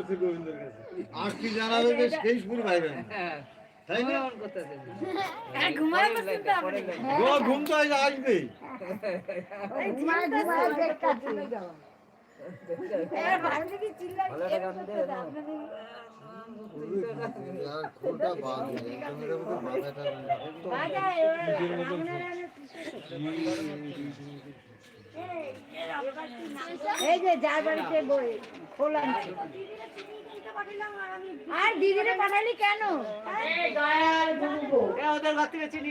করছে গোবিন্দের কাছে। আর কি জানাবে যে সেই শুরু ভাই ভাই হ্যাঁ। তাই না? হ্যাঁ, ঘুমায় বসেন তো আপনি। গো ঘুম তো আজ আসবে। এই যে যার বাড়িতে বই। খোলা আছে। আর দিদিরে পাঠালি কেন ওদের ঘর থেকে চিনি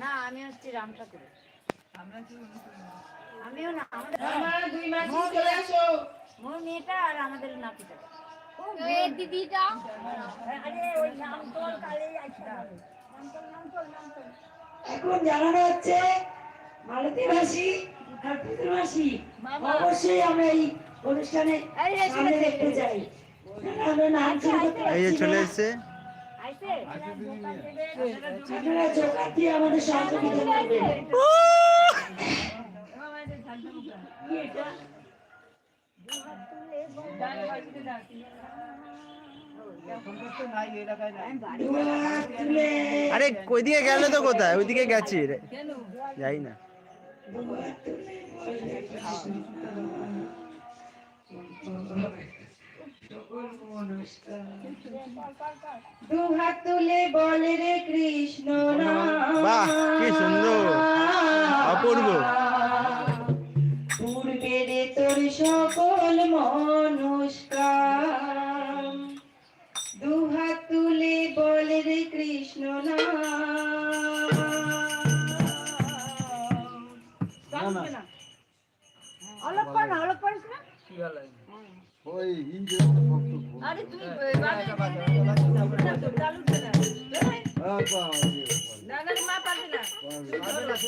না আমি হচ্ছে রাম ঠাকুর আমিও না আমাদের মামা দুই মাসি চলে আসো। মোর মেয়েটা আর আমাদের নাতিটা। দিদিটা। আরে ওই নাম কালে এখন জানানো হচ্ছে মালতীবাসী আর পিতৃবাসী। অবশ্যই আমরা এই অনুষ্ঠানে সামনে দেখতে চাই। এই চলে। এসছে। দিয়ে আরে ওইদিকে গেলে তো কোথায়? ওইদিকে গেছি রে। যাই না। নমস্কার দুহাত তুলে বলে রে কৃষ্ণ বাহ, কি সুন্দর। অপূর্ব। পূর্বে রে তোর সকল মনুষ্কার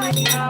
my God.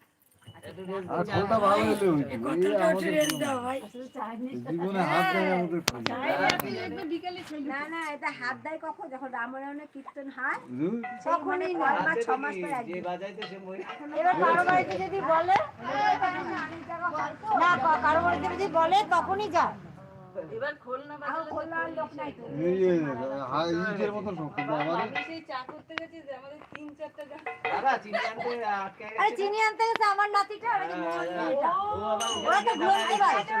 না না এটা হাত দেয় কখন? যখন রামায়ণে কীর্তন হয় তখনই নয় বা ছ মাস মহিলা এবার কারও বাড়িতে যদি বলে না কারও বাড়িতে যদি বলে তখনই যায় এবার খোলনা খোলনার লোক নাই তো। এই যে, হা- ইটের মতন শক্ত বাবা রে। দাদা চিনি আনতে আটকে আরে চিনি আনতে গেছে আমার নাতিটা আর তো পারে।